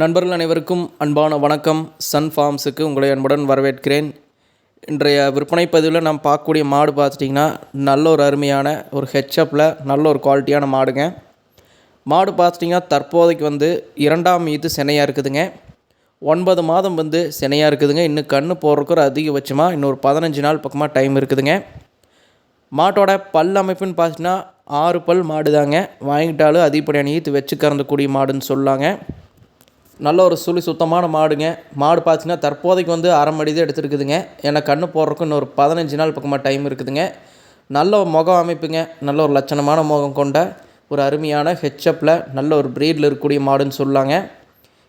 நண்பர்கள் அனைவருக்கும் அன்பான வணக்கம். சன் ஃபார்ம்ஸுக்கு உங்களை அன்புடன் வரவேற்கிறேன். இன்றைய விற்பனை பதிவில் நாம் பார்க்கக்கூடிய மாடு பார்த்துட்டிங்கன்னா நல்ல ஒரு அருமையான ஒரு ஹெச்அப்பில் நல்ல ஒரு குவாலிட்டியான மாடுங்க. மாடு பார்த்துட்டிங்கன்னா தற்போதைக்கு வந்து இரண்டாம் ஈத்து சினையாக இருக்குதுங்க. ஒன்பது மாதம் வந்து சினையாக இருக்குதுங்க. இன்னும் கன்று போடுறதுக்கு ஒரு அதிகபட்சமாக இன்னொரு பதினஞ்சு நாள் பக்கமாக டைம் இருக்குதுங்க. மாட்டோட பல் அமைப்புன்னு பார்த்தீங்கன்னா ஆறு பல் மாடு தாங்க வாங்கிட்டாலும் அதிகப்படியான ஈத்து வச்சு கறந்தக்கூடிய மாடுன்னு சொல்லாங்க. நல்ல ஒரு சுழி சுத்தமான மாடுங்க. மாடு பார்த்தீங்கன்னா தற்போதைக்கு வந்து அரை மடி தான் எடுத்துருக்குதுங்க. ஏன்னா கன்று போடுறதுக்கு இன்னொரு பதினஞ்சு நாள் பக்கமாக டைம் இருக்குதுங்க. நல்ல ஒரு முகம் அமைப்புங்க. நல்ல ஒரு லட்சணமான முகம் கொண்ட ஒரு அருமையான ஹெச்எப்பில் நல்ல ஒரு ப்ரீடில் இருக்கக்கூடிய மாடுன்னு சொல்லாங்க.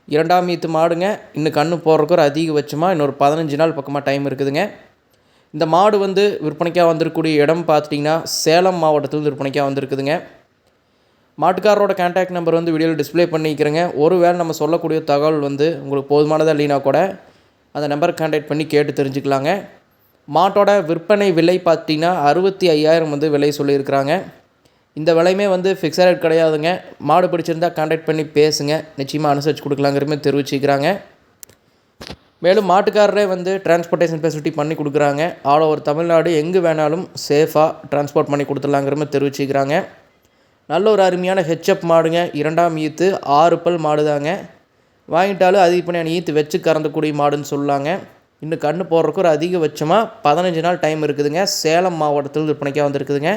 இரண்டாம் ஈத்து மாடுங்க. இன்னும் கன்று போடுறதுக்கு ஒரு அதிகபட்சமாக இன்னொரு பதினஞ்சு நாள் பக்கமாக டைம் இருக்குதுங்க. இந்த மாடு வந்து விற்பனைக்காக வந்திருக்கக்கூடிய இடம் பார்த்துட்டிங்கன்னா சேலம் மாவட்டத்தில் விற்பனைக்காக வந்திருக்குதுங்க. மாட்டுக்காரரோட கான்டாக்ட் நம்பர் வந்து வீடியோவில் டிஸ்ப்ளே பண்ணிக்கிறேங்க. ஒரு வேளை நம்ம சொல்லக்கூடிய தகவல் வந்து உங்களுக்கு போதுமானதாக இல்லைனா கூட அந்த நம்பரை கான்டாக்ட் பண்ணி கேட்டு தெரிஞ்சுக்கலாங்க. மாட்டோட விற்பனை விலை பார்த்தீங்கன்னா அறுபத்தி ஐயாயிரம் வந்து விலை சொல்லியிருக்கிறாங்க. இந்த விலையுமே வந்து ஃபிக்ஸட் ரேட் கிடையாதுங்க. மாடு பிடிச்சிருந்தா கான்டாக்ட் பண்ணி பேசுங்க. நிச்சயமாக அனுசரித்து கொடுக்கலாங்கிறமே தெரிவிச்சுக்கிறாங்க. மேலும் மாட்டுக்காரரே வந்து டிரான்ஸ்போர்ட்டேஷன் ஃபெசிலிட்டி பண்ணி கொடுக்குறாங்க. ஆல் ஓவர் தமிழ்நாடு எங்கே வேணாலும் சேஃபாக டிரான்ஸ்போர்ட் பண்ணி கொடுத்துடலாங்கிறமே தெரிவிச்சுக்கிறாங்க. நல்ல ஒரு அருமையான ஹெச்அப் மாடுங்க. இரண்டாம் ஈத்து ஆறு பல் மாடு தாங்க வாங்கிட்டாலும் அதிகப்படியான ஈத்து வச்சு கறந்தக்கூடிய மாடுன்னு சொல்லாங்க. இன்னும் கன்று போடுறதுக்கு ஒரு அதிகபட்சமாக பதினஞ்சு நாள் டைம் இருக்குதுங்க. சேலம் மாவட்டத்தில் விற்பனைக்காக வந்திருக்குதுங்க.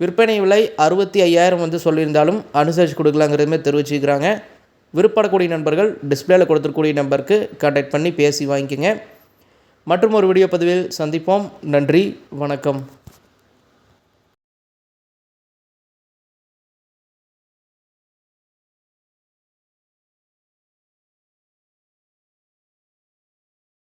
விற்பனை விலை அறுபத்தி ஐயாயிரம் வந்து சொல்லியிருந்தாலும் அனுசரித்து கொடுக்கலாங்கிறதுமே தெரிவிச்சுக்கிறாங்க. விருப்படக்கூடிய நண்பர்கள் டிஸ்பிளேயில் கொடுத்துருக்கூடிய நம்பருக்கு கான்டாக்ட் பண்ணி பேசி வாங்கிக்கோங்க. மற்றும் ஒரு வீடியோ பதிவில் சந்திப்போம். நன்றி. வணக்கம்.